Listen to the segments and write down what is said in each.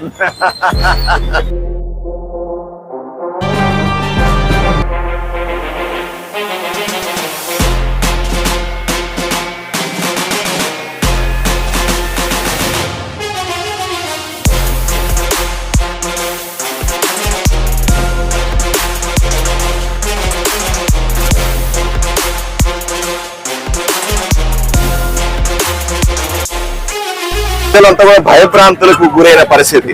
哈哈哈哈哈哈 ప్రజలంతా కూడా భయభ్రాంతులకు గురైన పరిస్థితి.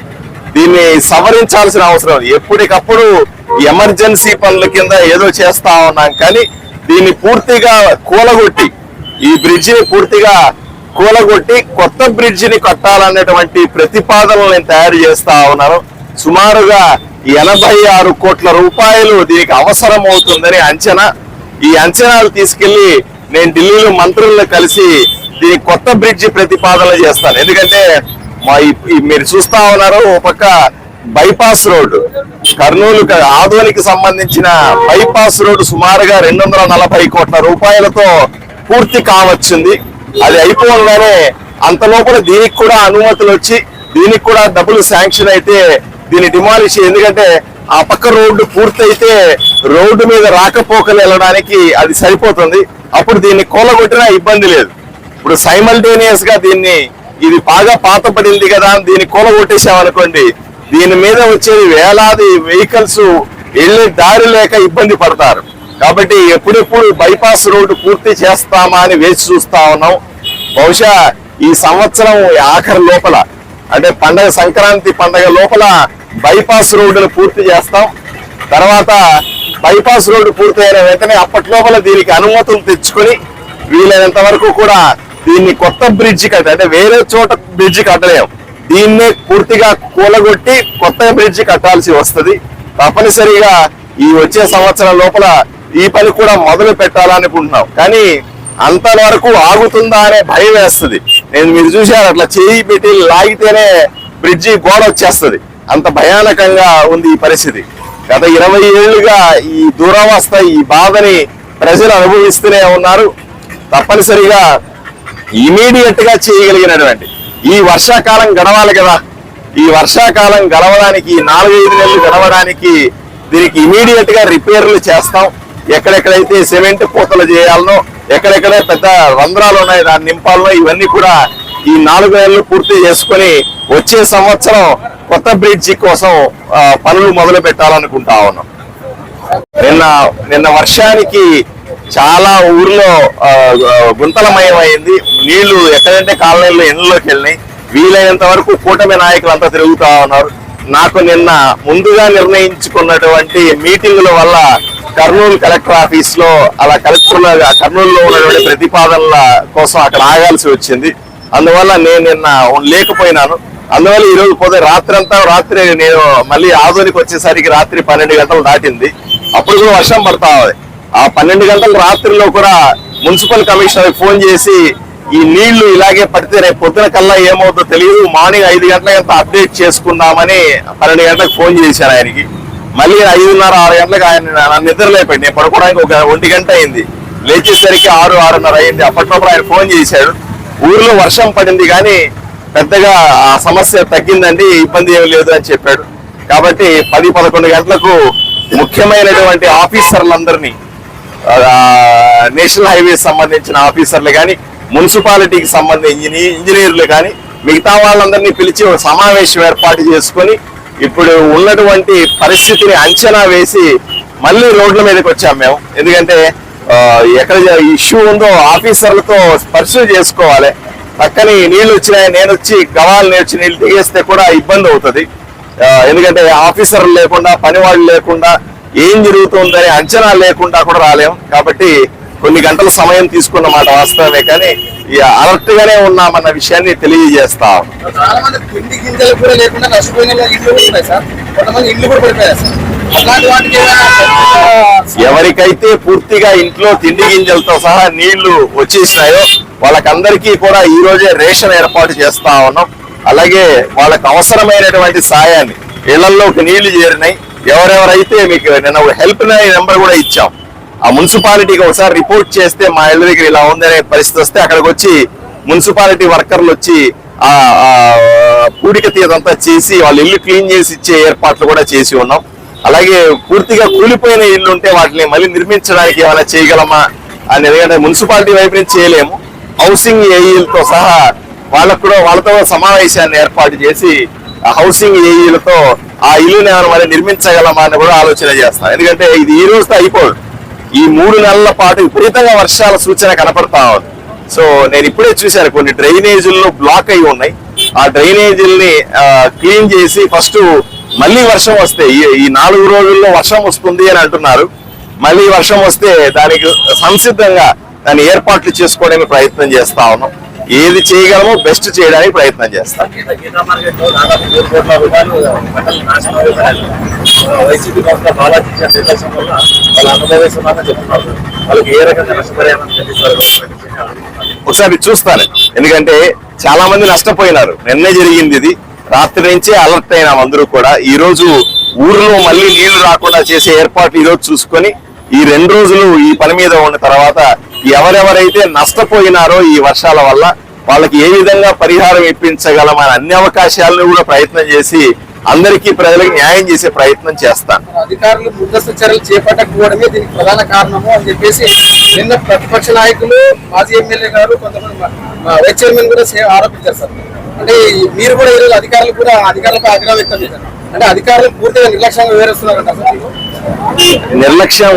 దీన్ని సవరించాల్సిన అవసరం ఎప్పటికప్పుడు ఎమర్జెన్సీ పనుల కింద ఏదో చేస్తా ఉన్నాం కానీ దీన్ని పూర్తిగా కూలగొట్టి ఈ బ్రిడ్జిని పూర్తిగా కూలగొట్టి కొత్త బ్రిడ్జిని కట్టాలనేటువంటి ప్రతిపాదనలు నేను తయారు చేస్తా ఉన్నాను. సుమారుగా ఎనభై ఆరు కోట్ల రూపాయలు దీనికి అవసరం అవుతుందని అంచనా. ఈ అంచనాలు తీసుకెళ్ళి నేను ఢిల్లీలో మంత్రులను కలిసి దీని కొత్త బ్రిడ్జి ప్రతిపాదన చేస్తాను. ఎందుకంటే మా మీరు చూస్తా ఉన్నారు ఒక పక్క బైపాస్ రోడ్డు. కర్నూలు క- ఆదోనికి సంబంధించిన బైపాస్ రోడ్డు సుమారుగా రెండు వందల నలభై కోట్ల రూపాయలతో పూర్తి కావచ్చింది. అది అయిపోగానే అంతలోపల దీనికి కూడా అనుమతులు వచ్చి దీనికి కూడా డబ్బులు శాంక్షన్ అయితే దీన్ని డిమాలిష్ ఎందుకంటే ఆ పక్క రోడ్డు పూర్తయితే రోడ్డు మీద రాకపోకలు వెళ్ళడానికి అది సరిపోతుంది. అప్పుడు దీన్ని కూలగొట్టినా ఇబ్బంది లేదు. ఇప్పుడు సైమల్టేనియస్గా దీన్ని ఇది బాగా పాతపడింది కదా దీన్ని కూల అనుకోండి దీని మీద వచ్చేది వేలాది వెహికల్స్ వెళ్ళే దారి లేక ఇబ్బంది పడతారు. కాబట్టి ఎప్పుడెప్పుడు బైపాస్ రోడ్డు పూర్తి చేస్తామా అని వేచి చూస్తా ఉన్నాం. బహుశా ఈ సంవత్సరం ఆఖరి లోపల అంటే పండగ సంక్రాంతి పండగ లోపల బైపాస్ రోడ్డును పూర్తి చేస్తాం. తర్వాత బైపాస్ రోడ్డు పూర్తయిన వెంటనే అప్పటి లోపల దీనికి అనుమతులు తెచ్చుకొని వీలైనంత వరకు కూడా దీన్ని కొత్త బ్రిడ్జి కట్ట అంటే వేరే చోట బ్రిడ్జి కట్టలేం. దీన్నే పూర్తిగా కూలగొట్టి కొత్త బ్రిడ్జి కట్టాల్సి వస్తుంది. తప్పనిసరిగా ఈ వచ్చే సంవత్సరం లోపల ఈ పని కూడా మొదలు పెట్టాలనుకుంటున్నాం. కానీ అంతవరకు ఆగుతుందా అనే భయం వేస్తుంది. నేను మీరు చూశారు అట్లా చేయి పెట్టి లాగితేనే బ్రిడ్జి గోడ వచ్చేస్తుంది. అంత భయానకంగా ఉంది ఈ పరిస్థితి. గత ఇరవై ఏళ్ళుగా ఈ దూరావస్థ ఈ బాధని ప్రజలు అనుభవిస్తూనే ఉన్నారు. తప్పనిసరిగా ఇమీడియట్గా చేయగలిగినటువంటి. ఈ వర్షాకాలం గడవాలి కదా. ఈ వర్షాకాలం గడవడానికి నాలుగైదు నెలలు గడవడానికి దీనికి ఇమీడియట్గా రిపేర్లు చేస్తాం. ఎక్కడెక్కడైతే సిమెంట్ పూతలు చేయాలనో ఎక్కడెక్కడ పెద్ద రంధ్రాలు ఉన్నాయి దాన్ని నింపాలనో ఇవన్నీ కూడా ఈ నాలుగు నెలలు పూర్తి చేసుకొని వచ్చే సంవత్సరం కొత్త బ్రిడ్జి కోసం పనులు మొదలు పెట్టాలనుకుంటా ఉన్నాం. నిన్న నిన్న వర్షానికి చాలా ఊర్లో గుంతలమయమైంది. నీళ్ళు ఎక్కడంటే కాలనీల్లో ఎండ్లోకి వెళ్ళినాయి. వీలైనంత వరకు కూటమి నాయకులు అంతా తిరుగుతా ఉన్నారు. నాకు నిన్న ముందుగా నిర్ణయించుకున్నటువంటి మీటింగుల వల్ల కర్నూలు కలెక్టర్ ఆఫీస్లో అలా కలెక్టర్ కర్నూలులో ఉన్నటువంటి ప్రతిపాదనల కోసం అక్కడ ఆగాల్సి వచ్చింది. అందువల్ల నేను నిన్న లేకపోయినాను. అందువల్ల ఈ రోజు పోతే రాత్రి అంతా రాత్రి నేను మళ్ళీ ఆదోనికి వచ్చేసరికి రాత్రి పన్నెండు గంటలు దాటింది. అప్పుడు కూడా వర్షం పడతా ఉంది. ఆ పన్నెండు గంటల రాత్రిలో కూడా మున్సిపల్ కమిషనర్ ఫోన్ చేసి ఈ నీళ్ళు ఇలాగే పడితే రేపు పొద్దున కల్లా ఏమవుతుందో తెలియదు మార్నింగ్ ఐదు గంటలకంతా అప్డేట్ చేసుకుందామని పన్నెండు గంటలకు ఫోన్ చేశాను ఆయనకి. మళ్ళీ ఐదున్నర ఆరు గంటలకు ఆయన నన్ను నిద్రలేపాడు. నేను పడుకోవడానికి ఒక ఒంటి గంట అయింది. లేచేసరికి ఆరు ఆరున్నర అయింది. అప్పటిలోపల ఆయన ఫోన్ చేశాడు. ఊర్లో వర్షం పడింది కానీ పెద్దగా ఆ సమస్య తగ్గిందండి ఇబ్బంది ఏమి లేదు అని చెప్పాడు. కాబట్టి పది పదకొండు గంటలకు ముఖ్యమైనటువంటి ఆఫీసర్లందరినీ నేషనల్ హైవేస్ సంబంధించిన ఆఫీసర్లు కానీ మున్సిపాలిటీకి సంబంధించిన ఇంజనీర్లు కానీ మిగతా వాళ్ళందరినీ పిలిచి ఒక సమావేశం ఏర్పాటు చేసుకొని ఇప్పుడు ఉన్నటువంటి పరిస్థితిని అంచనా వేసి మళ్ళీ రోడ్ల మీదకి వచ్చాం మేము. ఎందుకంటే ఎక్కడ ఇష్యూ ఉందో ఆఫీసర్లతో పరిశీలి చేసుకోవాలి. పక్కని నీళ్ళు వచ్చినాయి నేను వచ్చి గవాలు నేర్చి నీళ్ళు దిగేస్తే కూడా ఇబ్బంది అవుతుంది. ఎందుకంటే ఆఫీసర్లు లేకుండా పనివాళ్ళు లేకుండా ఏం జరుగుతుందని అంచనా లేకుండా కూడా రాలేం. కాబట్టి కొన్ని గంటల సమయం తీసుకున్న మాట వాస్తవమే కానీ అలర్ట్ గానే ఉన్నామన్న విషయాన్ని తెలియజేస్తాం. ఎవరికైతే పూర్తిగా ఇంట్లో తిండి గింజలతో సహా నీళ్ళు వచ్చేసినాయో వాళ్ళకందరికీ కూడా ఈ రోజే రేషన్ ఏర్పాటు చేస్తా ఉన్నాం. అలాగే వాళ్ళకి అవసరమైనటువంటి సాయాన్ని ఇళ్ళలోకి నీళ్ళు చేరినాయి. ఎవరెవరైతే మీకు నిన్న హెల్ప్ నెంబర్ కూడా ఇచ్చాం ఆ మున్సిపాలిటీకి ఒకసారి రిపోర్ట్ చేస్తే మా ఇళ్ళ దగ్గర ఇలా ఉందనే పరిస్థితి వస్తే అక్కడికి వచ్చి మున్సిపాలిటీ వర్కర్లు వచ్చి ఆ పూడిక తీదంతా చేసి వాళ్ళ ఇల్లు క్లీన్ చేసి ఇచ్చే ఏర్పాట్లు కూడా చేసి ఉన్నాం. అలాగే పూర్తిగా కూలిపోయిన ఇల్లు ఉంటే వాటిని మళ్ళీ నిర్మించడానికి ఏమైనా చేయగలమా అని ఎందుకంటే మున్సిపాలిటీ వైపు నుంచి చేయలేము. హౌసింగ్ ఏఈలతో సహా వాళ్ళకు కూడా వాళ్ళతో సమావేశాన్ని ఏర్పాటు చేసి హౌసింగ్ ఏఈలతో ఆ ఇల్లుని ఏమైనా మరి నిర్మించగలమా అని కూడా ఆలోచన చేస్తాం. ఎందుకంటే ఇది ఈ రోజుతో అయిపోదు. ఈ మూడు నెలల పాటు విపరీతంగా వర్షాల సూచన కనపడతా ఉంది. సో నేను ఇప్పుడే చూశాను కొన్ని డ్రైనేజీల్లో బ్లాక్ అయి ఉన్నాయి. ఆ డ్రైనేజీల్ని క్లీన్ చేసి ఫస్ట్ మళ్ళీ వర్షం వస్తే ఈ- ఈ నాలుగు రోజుల్లో వర్షం వస్తుంది అని అంటున్నారు. మళ్ళీ వర్షం వస్తే దానికి సంసిద్ధంగా దాన్ని ఏర్పాట్లు చేసుకోవడానికి ప్రయత్నం చేస్తా ఉన్నాం. ఏది చేయగలమో బెస్ట్ చేయడానికి ప్రయత్నం చేస్తాం. వాళ్ళకి ఒకసారి చూస్తాను. ఎందుకంటే చాలా మంది నష్టపోయినారు. నిన్నే జరిగింది ఇది. రాత్రి నుంచే అలర్ట్ అయినాం అందరూ కూడా. ఈ రోజు ఊర్లో మళ్ళీ నీళ్ళు రాకుండా చేసే ఏర్పాటు ఈ రోజు చూసుకొని ఈ రెండు రోజులు ఈ పని మీద ఉన్న తర్వాత ఎవరెవరైతే నష్టపోయినారో ఈ వర్షాల వల్ల వాళ్ళకి ఏ విధంగా పరిహారం ఇప్పించగలమని అన్ని అవకాశాలను కూడా ప్రయత్నం చేసి అందరికీ ప్రజలకు న్యాయం చేసే ప్రయత్నం చేస్తాను. అధికారులు ముందస్తు చర్యలు చేపట్టకపోవడమే దీనికి ప్రధాన కారణము అని చెప్పేసి నిన్న ప్రతిపక్ష నాయకులు మాజీ ఎమ్మెల్యే గారు కొంతమంది వైస్ చైర్మన్ కూడా ఆరోపించారు సార్. అంటే మీరు కూడా ఈరోజు అధికారులు కూడా అధికారులపై ఆగ్రహం వ్యక్తం చేశారు. అంటే అధికారులు పూర్తిగా నిర్లక్ష్యంగా వివరిస్తున్నారంట సార్ నిర్లక్ష్యం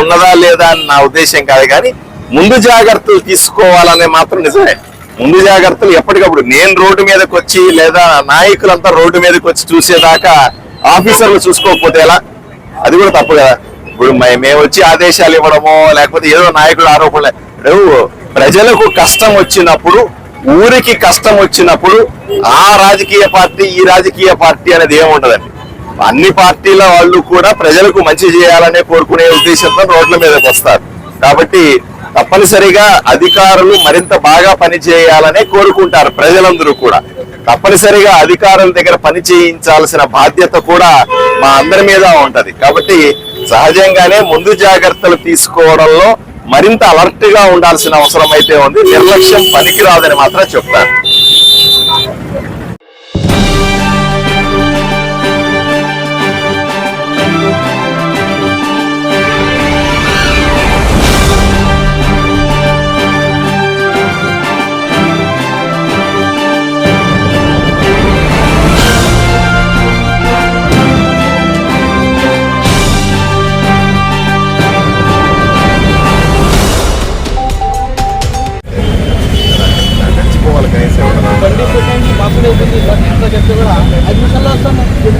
ఉన్నదా లేదా అని నా ఉద్దేశం కాదు కానీ ముందు జాగ్రత్తలు తీసుకోవాలనే మాత్రం నిజమే. ముందు జాగ్రత్తలు ఎప్పటికప్పుడు నేను రోడ్డు మీదకి వచ్చి లేదా నాయకులంతా రోడ్డు మీదకి వచ్చి చూసేదాకా ఆఫీసర్లు చూసుకోకపోతే ఎలా? అది కూడా తప్పు కదా. ఇప్పుడు మే- మేము వచ్చి ఆదేశాలు ఇవ్వడమో లేకపోతే ఏదో నాయకులు ఆరోపణలే ప్రజలకు కష్టం వచ్చినప్పుడు ఊరికి కష్టం వచ్చినప్పుడు ఆ రాజకీయ పార్టీ ఈ రాజకీయ పార్టీ అనేది ఏముండదండి? అన్ని పార్టీల వాళ్ళు కూడా ప్రజలకు మంచి చేయాలనే కోరుకునే ఉద్దేశంతో రోడ్ల మీదకి వస్తారు. కాబట్టి తప్పనిసరిగా అధికారులు మరింత బాగా పని చేయాలనే కోరుకుంటారు ప్రజలందరూ కూడా. తప్పనిసరిగా అధికారుల దగ్గర పని చేయించాల్సిన బాధ్యత కూడా మా అందరి మీద ఉంటది. కాబట్టి సహజంగానే ముందు జాగ్రత్తలు తీసుకోవడంలో మరింత అలర్ట్గా ఉండాల్సిన అవసరం అయితే ఉంది. నిర్లక్ష్యం పనికిరాదని మాత్రం చెప్తాను.